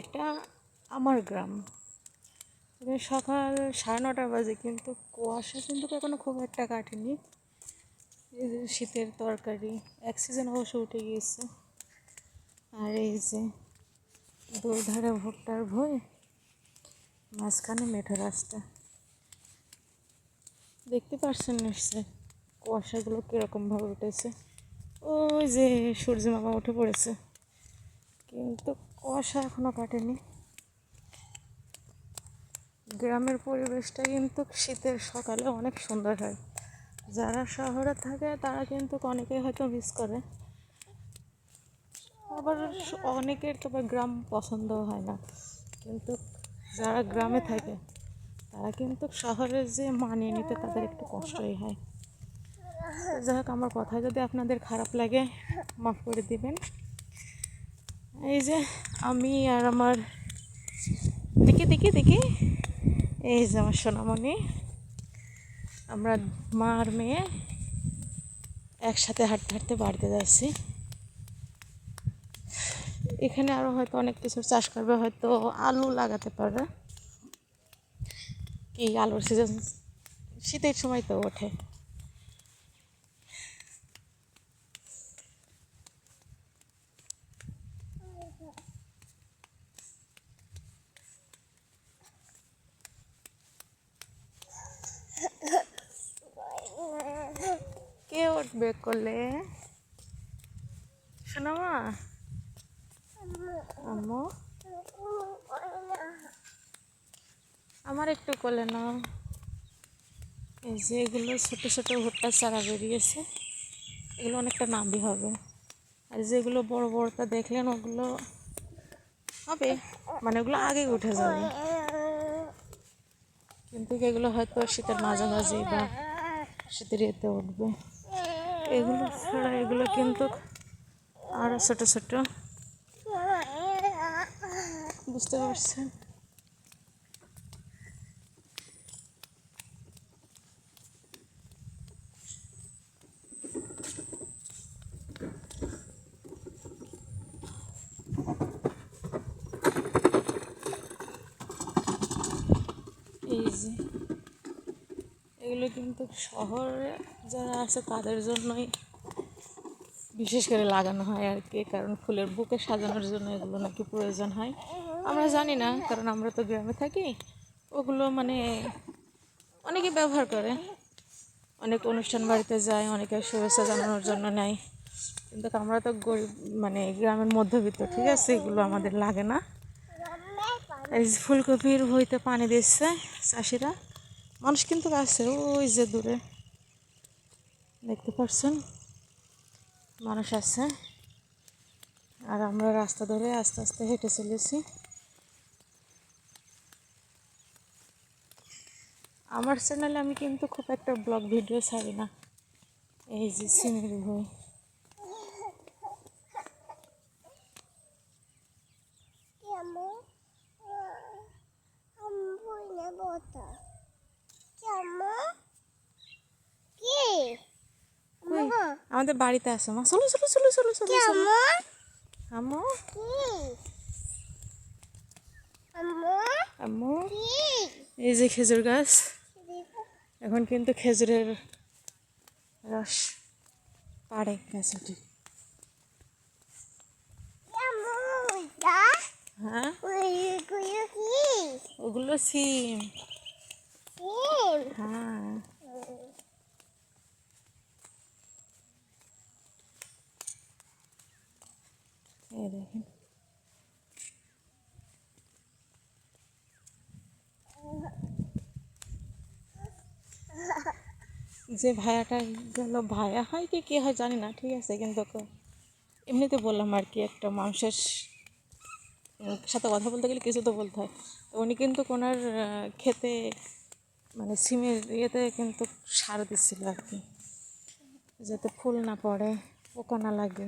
এটা আমার গ্রাম। এখানে সকাল সাড়ে নটা বাজে, কিন্তু কুয়াশা কিন্তু এখনও খুব একটা কাটেনি। এই যে শীতের তরকারি, এক সিজন অবশ্য উঠে গিয়েছে। আর এই যে দুধারে ভুট্টার ভই, মাঝখানে মেঠো রাস্তা। দেখতে পারছেন নিশ্চয় কুয়াশাগুলো কীরকমভাবে উঠেছে। ওই যে সূর্য মামা উঠে পড়েছে। কিন্তু কুয়াশা এখনও কাটেনি। গ্রামের পরিবেশটা কিন্তু শীতের সকালে অনেক সুন্দর হয়। যারা শহরে থাকে, তারা কিন্তু অনেকেই হয়তো মিস করে। আবার অনেকের তবে গ্রাম পছন্দ হয় না। কিন্তু যারা গ্রামে থাকে, তারা কিন্তু শহরে যে মানিয়ে নিতে তাদের একটু কষ্টই হয়। যাই হোক, আমার কথা যদি আপনাদের খারাপ লাগে, মাফ করে দিবেন। এই যে আমি আর আমার দেখি দেখি দেখি। এই যে আমার সোনামণি। আমরা মা আর মেয়ে একসাথে হাঁটতে হাঁটতে বাড়িতে যাচ্ছি। এখানে আরও হয়তো অনেক কিছু চাষ করবে, হয়তো আলু লাগাতে পারবে। কি আলুর সিজন শীতের সময় তো ওঠে। কে উঠবে করলে? শোনো মা। আম্মু। আমার একটু কোলে না এই যে এগুলো ছোট ছোট ভুট্টার চারা বেরিয়েছে, এগুলো অনেকটা নাবি হবে। আর যেগুলো বড় বড়টা দেখলেন, ওগুলো হবে। মানে ওগুলো আগেই উঠে যাবে। কিন্তু এগুলো হয়তো শীতের মাঝামাঝি বা শীতের ইয়েতে উঠবে। এগুলো ছাড়া এগুলো কিন্তু আরও ছোট ছোট। বুঝতে পারছেন? যে এগুলো কিন্তু শহরে যারা আছে তাদের জন্যই বিশেষ করে লাগানো হয় আর কি, কারণ ফুলের বুকে সাজানোর জন্য এগুলো নাকি প্রয়োজন হয়। আমরা জানি না, কারণ আমরা তো গ্রামে থাকি, ওগুলো মানে অনেকে ব্যবহার করে। অনেক অনুষ্ঠান বাড়িতে যায় অনেকে শুভেচ্ছা জানানোর জন্য নেয়। কিন্তু আমরা তো গরিব মানে গ্রামের মধ্যবিত্ত, ঠিক আছে, এগুলো আমাদের লাগে না। এই ফুলকপির হইতে পানি দিচ্ছে চাষিরা। মানুষ কিন্তু আছে, ওই যে দূরে। দেখতে পাচ্ছেন মানুষ আছে। আর আমরা রাস্তা ধরে আস্তে আস্তে হেঁটে চলেছি। আমার চ্যানেলে আমি কিন্তু খুব একটা ব্লগ ভিডিও ছাড়ি না। এই যে সিনারি বই আমাদের বাড়িতে আসো মা। চলো চলো চলো চলো চলো আম্মু? কি? এই যে খেজুর গাছ। এখন কিন্তু খেজুরের রস পাড়ে গাছটি। হ্যাঁ? ওগুলো সিম। সিম? হ্যাঁ। এই যে ভাইয়াটা গেল ভায়া হয় কি কে হয় জানি না ঠিক আছে কিন্তু এমনিতে বললাম আর কি একটা মানুষের সাথে কথা বলতে গেলে কিছু তো বলতে হয়। তো উনি কিন্তু আহ, খেতে মানে সিমের ইয়েতে কিন্তু সার দিচ্ছিল আর কি। যাতে ফুল না পড়ে পোকা না লাগে।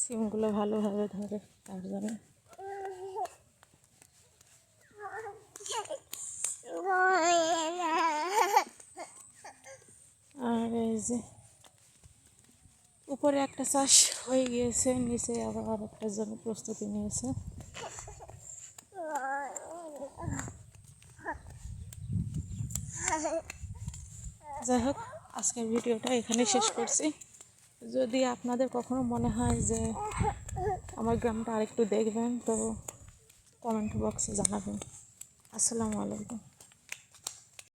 সিমগুলো ভালোভাবে ধরে তার জন্য আর এই যে উপরে একটা চাষ হয়ে গিয়েছে, নিচে আবার আর একটা জন্য প্রস্তুতি নিয়েছে। যাই হোক, আজকের ভিডিওটা এখানেই শেষ করছি। যদি আপনাদের কখনো মনে হয় যে আমার গ্রামটা আরেকটু দেখবেন, তো কমেন্ট বক্সে জানাবেন। আসসালামু আলাইকুম।